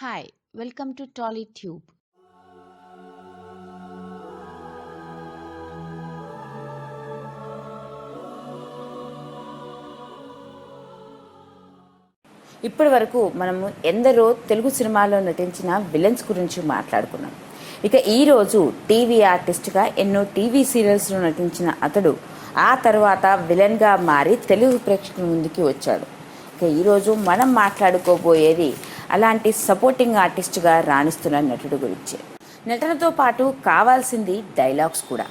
Hi, welcome to TollyTube. ఇప్పటి వరకు మనము ఎందరో తెలుగు సినిమాల్లో నటించిన విలన్స్ గురించి మాట్లాడుకున్నాం ఇక ఈరోజు టీవీ ఆర్టిస్ట్గా ఎన్నో టీవీ సీరియల్స్లో నటించిన అతడు ఆ తర్వాత విలన్గా మారి తెలుగు ప్రేక్షకుల ముందుకి వచ్చాడు ఇక ఈరోజు మనం మాట్లాడుకోబోయేది అలాంటి సపోర్టింగ్ ఆర్టిస్ట్గా రాణిస్తున్న నటుడు గురించి. నటనతో పాటు కావాల్సింది డైలాగ్స్ కూడా.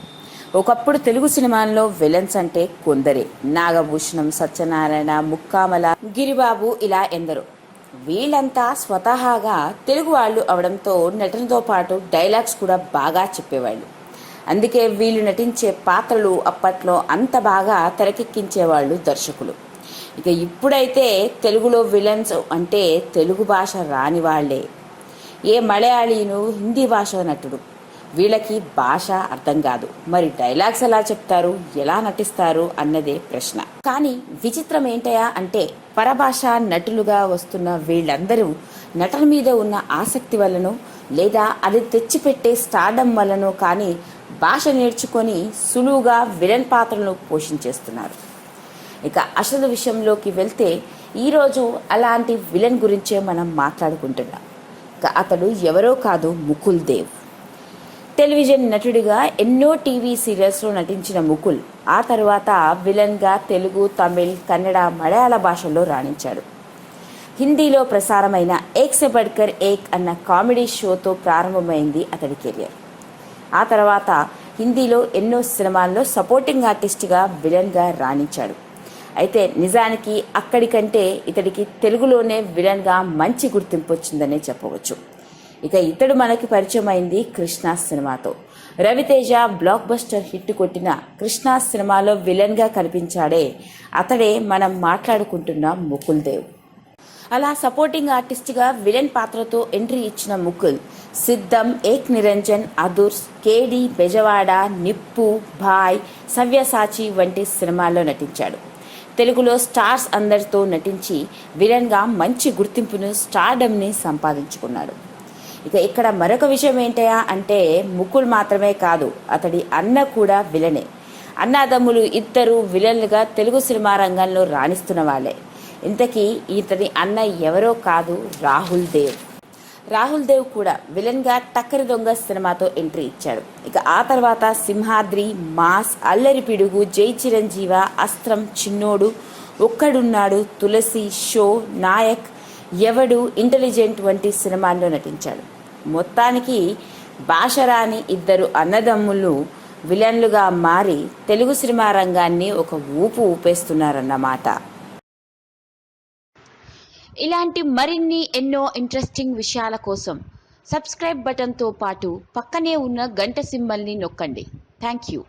ఒకప్పుడు తెలుగు సినిమాల్లో విలన్స్ అంటే కొందరే. నాగభూషణం సత్యనారాయణ ముక్కామల గిరిబాబు ఇలా ఎందరో. వీళ్ళంతా స్వతహాగా తెలుగు వాళ్ళు అవడంతో నటనతో పాటు డైలాగ్స్ కూడా బాగా చెప్పేవాళ్ళు. అందుకే వీళ్ళు నటించే పాత్రలు అప్పట్లో అంత బాగా తెరకెక్కించేవాళ్ళు దర్శకులు. ఇక ఇప్పుడైతే తెలుగులో విలన్స్ అంటే తెలుగు భాష రాని వాళ్ళే. ఏ మలయాళీను హిందీ భాష నటుడు? వీళ్ళకి భాష అర్థం కాదు. మరి డైలాగ్స్ ఎలా చెప్తారు? ఎలా నటిస్తారు? అన్నదే ప్రశ్న. కానీ విచిత్రం ఏంటయా అంటే పరభాష నటులుగా వస్తున్న వీళ్ళందరూ నటన మీద ఉన్న ఆసక్తి వలనో లేదా అది తెచ్చిపెట్టే స్టార్డమ్ వలనో కానీ భాష నేర్చుకొని సులువుగా విలన్ పాత్రలను పోషించేస్తున్నారు. ఇక అసలు విషయంలోకి వెళ్తే ఈరోజు అలాంటి విలన్ గురించే మనం మాట్లాడుకుంటున్నాం. ఇక అతడు ఎవరో కాదు ముకుల్ దేవ్. టెలివిజన్ నటుడిగా ఎన్నో టీవీ సీరియల్స్లో నటించిన ముకుల్ ఆ తర్వాత విలన్గా తెలుగు తమిళ్ కన్నడ మలయాళ భాషల్లో రాణించాడు. హిందీలో ప్రసారమైన ఏక్ సే బడ్కర్ ఏక్ అన్న కామెడీ షోతో ప్రారంభమైంది అతడి కెరియర్. ఆ తర్వాత హిందీలో ఎన్నో సినిమాల్లో సపోర్టింగ్ ఆర్టిస్ట్గా విలన్గా రాణించాడు. అయితే నిజానికి అక్కడికంటే ఇతడికి తెలుగులోనే విలన్గా మంచి గుర్తింపు వచ్చిందనే చెప్పవచ్చు. ఇక ఇతడు మనకి పరిచయం అయింది కృష్ణ సినిమాతో. రవితేజ బ్లాక్ బస్టర్ హిట్ కొట్టిన కృష్ణ సినిమాలో విలన్గా కనిపించాడే అతడే మనం మాట్లాడుకుంటున్న ముకుల్ దేవ్. అలా సపోర్టింగ్ ఆర్టిస్ట్గా విలన్ పాత్రతో ఎంట్రీ ఇచ్చిన ముకుల్ సిద్ధం ఏక్ నిరంజన్ అదుర్స్ కేడి బెజవాడ నిప్పు భాయ్ సవ్యసాచి వంటి సినిమాల్లో నటించాడు. తెలుగులో స్టార్స్ అందరితో నటించి విలన్గా మంచి గుర్తింపును స్టార్డమ్ని సంపాదించుకున్నాడు. ఇక ఇక్కడ మరొక విషయం ఏంటయా అంటే ముకుల్ మాత్రమే కాదు అతడి అన్న కూడా విలనే. అన్నదమ్ములు ఇద్దరు విలన్లుగా తెలుగు సినిమా రంగంలో రాణిస్తున్న వాళ్ళే. ఇంతకీ ఇతని అన్న ఎవరో కాదు రాహుల్ దేవ్. రాహుల్ దేవ్ కూడా విలన్గా టక్కరి దొంగ సినిమాతో ఎంట్రీ ఇచ్చాడు. ఇక ఆ తర్వాత సింహాద్రి మాస్ అల్లరి పిడుగు జై చిరంజీవ అస్త్రం చిన్నోడు ఒక్కడున్నాడు తులసి షో నాయక్ ఎవడు ఇంటెలిజెంట్ వంటి సినిమాల్లో నటించాడు. మొత్తానికి భాషరాని ఇద్దరు అన్నదమ్ములు విలన్లుగా మారి తెలుగు సినిమా రంగాన్ని ఒక ఊపు ఊపేస్తున్నారన్నమాట. ఇలాంటి మరిన్ని ఎన్నో ఇంట్రెస్టింగ్ విషయాల కోసం సబ్స్క్రైబ్ బటన్తో పాటు పక్కనే ఉన్న గంట సింబల్ని నొక్కండి. Thank you